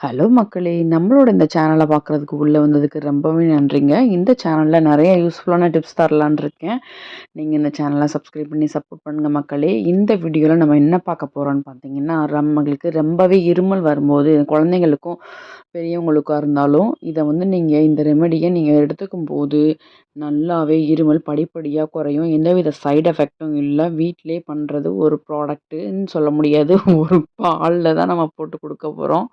Hello மக்களே! நம்மளோட இந்த சேனலை பார்க்குறதுக்கு உள்ளே வந்ததுக்கு ரொம்பவே நன்றிங்க. இந்த சேனலில் நிறைய யூஸ்ஃபுல்லான டிப்ஸ் தரலான்னு இருக்கேன். நீங்கள் இந்த சேனலை சப்ஸ்கிரைப் பண்ணி சப்போர்ட் பண்ணுங்கள் மக்களே. இந்த வீடியோவில் நம்ம என்ன பார்க்க போகிறோன்னு பார்த்தீங்கன்னா, நம்மளுக்கு ரொம்பவே இருமல் வரும்போது குழந்தைங்களுக்கும், பெரியவங்களுக்கா இருந்தாலும், இதை வந்து நீங்கள் இந்த ரெமடியை நீங்கள் எடுத்துக்கும் போது நல்லாவே இருமல் படிப்படியாக குறையும். எந்தவித சைடு எஃபெக்ட்டும் இல்லை வீட்டிலே பண்ணுறது ஒரு ப்ராடக்ட்டுன்னு சொல்ல முடியாது. ஒரு பாலில் தான் நம்ம போட்டு கொடுக்க போகிறோம்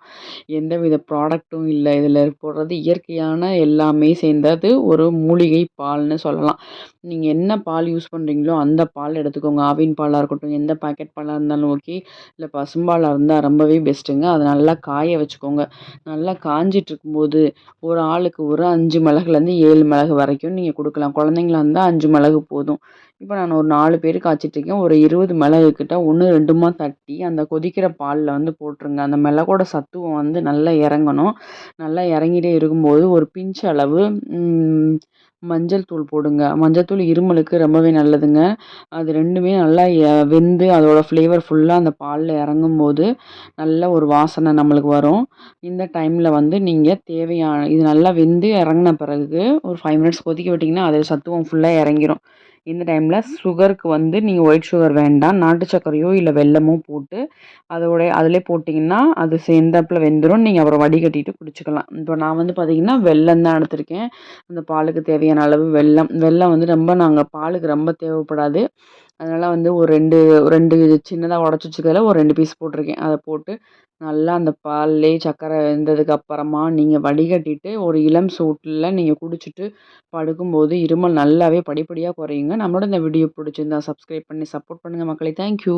எந்தவித ப்ராடக்ட்டும் இல்லை இதில் போடுறது இயற்கையான எல்லாமே சேர்ந்தது ஒரு மூலிகை பால்ன்னு சொல்லலாம். நீங்கள் என்ன பால் யூஸ் பண்ணுறீங்களோ அந்த பால் எடுத்துக்கோங்க. ஆவின் பாலாக இருக்கட்டும், எந்த பாக்கெட் பாலாக இருந்தாலும் ஓகே. இல்லை பசும்பாலாக இருந்தால் ரொம்பவே பெஸ்ட்டுங்க. அதை நல்லா காய வச்சுக்கோங்க. நல்லா காஞ்சிட்ருக்கும்போது, ஒரு ஆளுக்கு ஒரு அஞ்சு மிளகுலேருந்து ஏழு மிளகு வரைக்கும் நீங்கள் நீங்கள் கொடுக்கலாம் குழந்தைங்களா இருந்தால் அஞ்சு மிளகு போதும். இப்போ நான் ஒரு நாலு பேர் காய்ச்சிட்ருக்கேன். ஒரு 20 மிளகு கிட்ட 1, 2மா தட்டி அந்த கொதிக்கிற பாலில் வந்து போட்டுருங்க. அந்த மிளகோட சத்துவம் வந்து நல்லா இறங்கணும். நல்லா இறங்கிட்டே இருக்கும்போது, ஒரு பிஞ்ச் அளவு மஞ்சள் தூள் போடுங்க. மஞ்சள் தூள் இருமலுக்கு ரொம்பவே நல்லதுங்க. அது ரெண்டுமே நல்லா வெந்து அதோடய ஃப்ளேவர் ஃபுல்லாக அந்த பாலில் இறங்கும்போது, நல்ல ஒரு வாசனை நம்மளுக்கு வரும். இந்த டைமில் வந்து நீங்கள் தேவையான இது நல்லா வெந்து இறங்கின பிறகு, ஒரு ஃபைவ் மினிட்ஸ் கொதிக்க விட்டிங்கன்னா அதில் சத்துவம் ஃபுல்லாக இறங்கிரும். இந்த டைமில் சுகருக்கு வந்து நீங்கள் ஒயிட் சுகர் வேண்டாம். நாட்டு சர்க்கரையோ, இல்லை வெல்லமோ போட்டு அதோடைய அதிலே போட்டிங்கன்னா, அது சேர்ந்தாப்பில் வெந்துடும் நீங்கள் அப்புறம் வடிகட்டிட்டு குடிச்சிக்கலாம் இப்போ நான் வந்து பார்த்திங்கன்னா வெல்லம் தான் எடுத்திருக்கேன். அந்த பாலுக்கு தேவையான அளவு வெல்லம். வெல்லம் வந்து ரொம்ப நாங்கள் பாலுக்கு ரொம்ப தேவைப்படாது. அதனால் வந்து ஒரு ரெண்டு ரெண்டு சின்னதாக உடச்சி வச்சுக்கிறதுல ஒரு ரெண்டு பீஸ் போட்டிருக்கேன். அதை போட்டு நல்லா அந்த பால்லே சர்க்கரை வெந்ததுக்கு அப்புறமா நீங்கள் வடிகட்டிட்டு, ஒரு இளம் சூட்டில் நீங்கள் குடிச்சிட்டு படுக்கும்போது, இருமல் நல்லாவே படிப்படியாக குறையுங்க. நம்மளோட இந்த வீடியோ பிடிச்சிருந்தா சப்ஸ்கிரைப் பண்ணி சப்போர்ட் பண்ணுங்கள் மக்களே. Thank you.